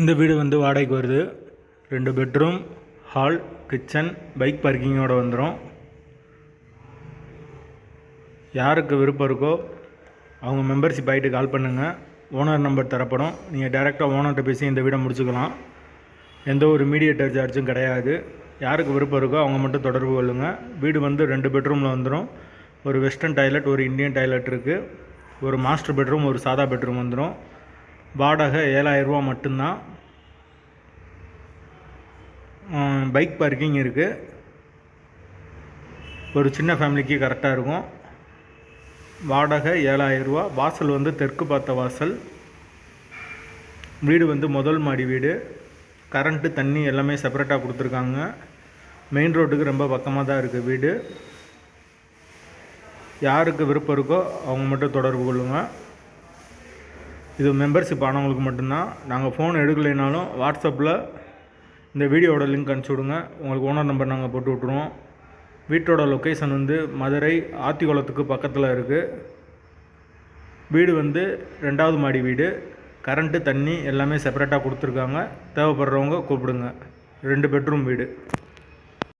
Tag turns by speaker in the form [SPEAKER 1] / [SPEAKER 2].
[SPEAKER 1] இந்த வீடு வந்து வாடகைக்கு வருது. ரெண்டு பெட்ரூம் ஹால் கிச்சன் பைக் பார்க்கிங்கோடு வந்துடும் யாருக்கு விருப்பம் இருக்கோ அவங்க மெம்பர்ஷிப் ஆகிட்டு கால் பண்ணுங்கள் ஓனர் நம்பர் தரப்படும். நீங்கள் டேரெக்டாக ஓனர்கிட்ட பேசி இந்த வீடை முடிச்சுக்கலாம். எந்த ஒரு மீடியேட்டர் சார்ஜும் கிடையாது. யாருக்கு விருப்பம் இருக்கோ அவங்க மட்டும் தொடர்பு கொள்ளுங்கள் வீடு வந்து ரெண்டு பெட்ரூமில் வந்துடும் ஒரு வெஸ்டர்ன் டாய்லெட் ஒரு இந்தியன் டாய்லெட் இருக்குது ஒரு மாஸ்டர் பெட்ரூம் ஒரு சாதா பெட்ரூம் வந்துடும் வாடகை ஏழாயிரரூவா மட்டும்தான். பைக் பார்க்கிங் இருக்குது ஒரு சின்ன ஃபேமிலிக்கு கரெக்டாக இருக்கும். வாடகை ஏழாயிரரூவா வாசல் வந்து தெற்கு பார்த்த வாசல். வீடு வந்து முதல் மாடி வீடு. கரண்ட்டு தண்ணி எல்லாமே செப்பரேட்டாக கொடுத்துருக்காங்க. மெயின் ரோட்டுக்கு ரொம்ப பக்கமாக தான் இருக்குது வீடு. யாருக்கு விருப்பம் இருக்கோ அவங்க மட்டும் தொடர்பு கொள்ளுங்கள் இது மெம்பர்ஷிப் ஆனவங்களுக்கு மட்டும்தான். நாங்கள் ஃபோன் எடுக்கலைனாலும் வாட்ஸ்அப்பில் இந்த வீடியோவோட லிங்க் அனுப்பிச்சி விடுங்க. உங்களுக்கு ஓனர் நம்பர் நாங்கள் போட்டு விட்ருவோம் வீட்டோட லொக்கேஷன் வந்து மதுரை ஆத்திக்குளத்துக்கு பக்கத்தில் இருக்குது வீடு வந்து ரெண்டாவது மாடி வீடு. கரண்ட்டு தண்ணி எல்லாமே செப்பரேட்டாக கொடுத்துருக்காங்க. தேவைப்படுறவங்க கூப்பிடுங்க. ரெண்டு பெட்ரூம் வீடு.